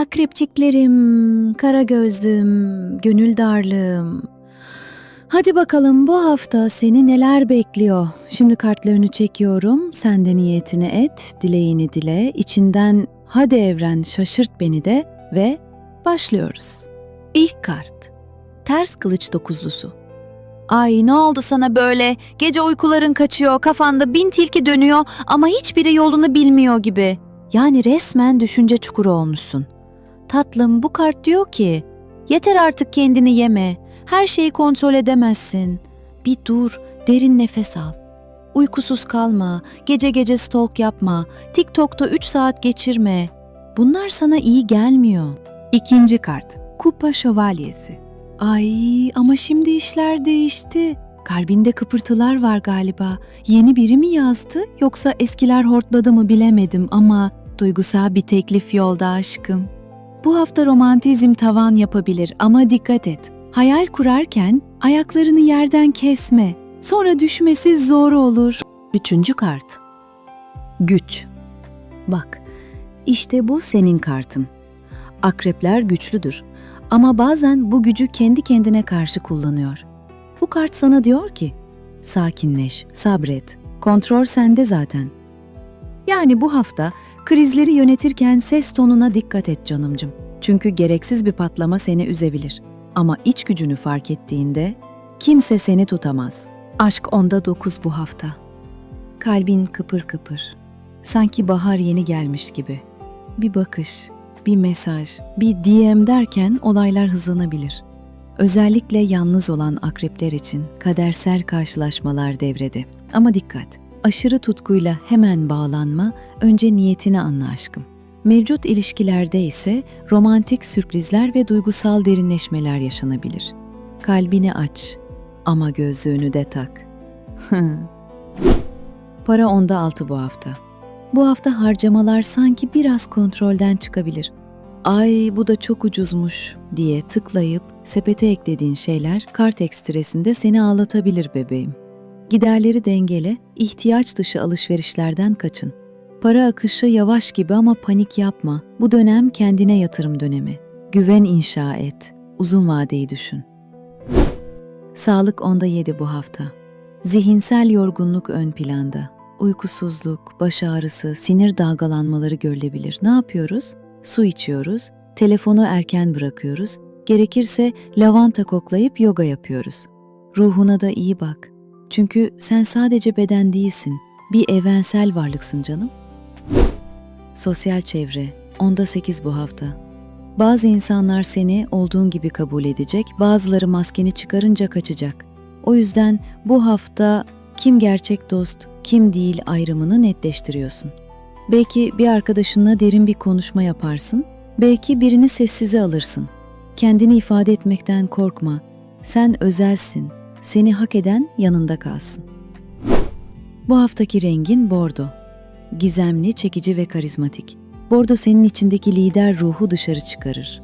Akrepçiklerim, kara gözlüm, gönül darlığım. Hadi bakalım bu hafta seni neler bekliyor? Şimdi kartlarını çekiyorum. Sen de niyetini et, dileğini dile. İçinden hadi evren şaşırt beni de ve başlıyoruz. İlk kart. Ters kılıç dokuzlusu. Ay ne oldu sana böyle? Gece uykuların kaçıyor, kafanda bin tilki dönüyor ama hiçbiri yolunu bilmiyor gibi. Yani resmen düşünce çukuru olmuşsun. Tatlım bu kart diyor ki, yeter artık kendini yeme, her şeyi kontrol edemezsin. Bir dur, derin nefes al. Uykusuz kalma, gece gece stalk yapma, TikTok'ta 3 saat geçirme. Bunlar sana iyi gelmiyor. İkinci kart. Kupa Şövalyesi. Ay ama şimdi işler değişti. Kalbinde kıpırtılar var galiba. Yeni biri mi yazdı yoksa eskiler hortladı mı bilemedim ama duygusal bir teklif yolda aşkım. Bu hafta romantizm tavan yapabilir ama dikkat et. Hayal kurarken ayaklarını yerden kesme. Sonra düşmesi zor olur. Üçüncü kart. Güç. Bak, işte bu senin kartın. Akrepler güçlüdür ama bazen bu gücü kendi kendine karşı kullanıyor. Bu kart sana diyor ki, sakinleş, sabret, kontrol sende zaten. Yani bu hafta krizleri yönetirken ses tonuna dikkat et canımcım. Çünkü gereksiz bir patlama seni üzebilir. Ama iç gücünü fark ettiğinde kimse seni tutamaz. Aşk onda dokuz bu hafta. Kalbin kıpır kıpır. Sanki bahar yeni gelmiş gibi. Bir bakış, bir mesaj, bir DM derken olaylar hızlanabilir. Özellikle yalnız olan akrepler için kadersel karşılaşmalar devrede. Ama dikkat, aşırı tutkuyla hemen bağlanma, önce niyetini anla aşkım. Mevcut ilişkilerde ise romantik sürprizler ve duygusal derinleşmeler yaşanabilir. Kalbini aç ama gözlüğünü de tak. Para onda altı bu hafta. Bu hafta harcamalar sanki biraz kontrolden çıkabilir. Ay bu da çok ucuzmuş diye tıklayıp sepete eklediğin şeyler kart ekstresinde seni ağlatabilir bebeğim. Giderleri dengele, ihtiyaç dışı alışverişlerden kaçın. Para akışı yavaş gibi ama panik yapma. Bu dönem kendine yatırım dönemi. Güven inşa et. Uzun vadeyi düşün. Sağlık onda yedi bu hafta. Zihinsel yorgunluk ön planda. Uykusuzluk, baş ağrısı, sinir dalgalanmaları görülebilir. Ne yapıyoruz? Su içiyoruz, telefonu erken bırakıyoruz, gerekirse lavanta koklayıp yoga yapıyoruz. Ruhuna da iyi bak. Çünkü sen sadece beden değilsin, bir evrensel varlıksın canım. Sosyal çevre, onda sekiz bu hafta. Bazı insanlar seni olduğun gibi kabul edecek, bazıları maskeni çıkarınca kaçacak. O yüzden bu hafta kim gerçek dost, kim değil ayrımını netleştiriyorsun. Belki bir arkadaşınla derin bir konuşma yaparsın, belki birini sessize alırsın. Kendini ifade etmekten korkma. Sen özelsin. Seni hak eden yanında kalsın. Bu haftaki rengin bordo. Gizemli, çekici ve karizmatik. Bordo senin içindeki lider ruhu dışarı çıkarır.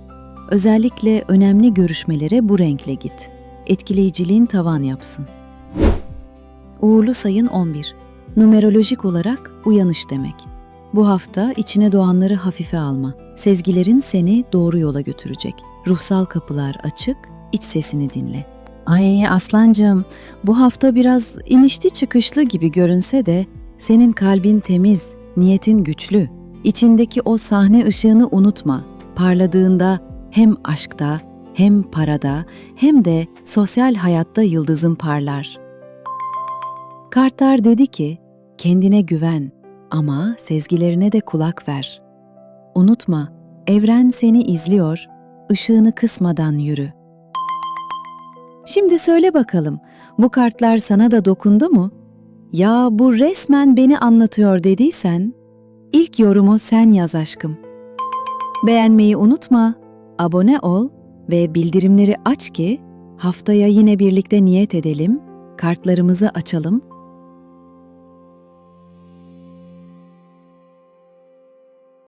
Özellikle önemli görüşmelere bu renkle git. Etkileyiciliğin tavan yapsın. Uğurlu sayın 11. Numerolojik olarak uyanış demek. Bu hafta içine doğanları hafife alma. Sezgilerin seni doğru yola götürecek. Ruhsal kapılar açık, iç sesini dinle. Ay aslancığım, bu hafta biraz inişli çıkışlı gibi görünse de senin kalbin temiz, niyetin güçlü. İçindeki o sahne ışığını unutma. Parladığında hem aşkta, hem parada, hem de sosyal hayatta yıldızın parlar. Kartlar dedi ki, kendine güven ama sezgilerine de kulak ver. Unutma, evren seni izliyor, ışığını kısmadan yürü. Şimdi söyle bakalım, bu kartlar sana da dokundu mu? Ya bu resmen beni anlatıyor dediysen, ilk yorumu sen yaz aşkım. Beğenmeyi unutma, abone ol ve bildirimleri aç ki haftaya yine birlikte niyet edelim, kartlarımızı açalım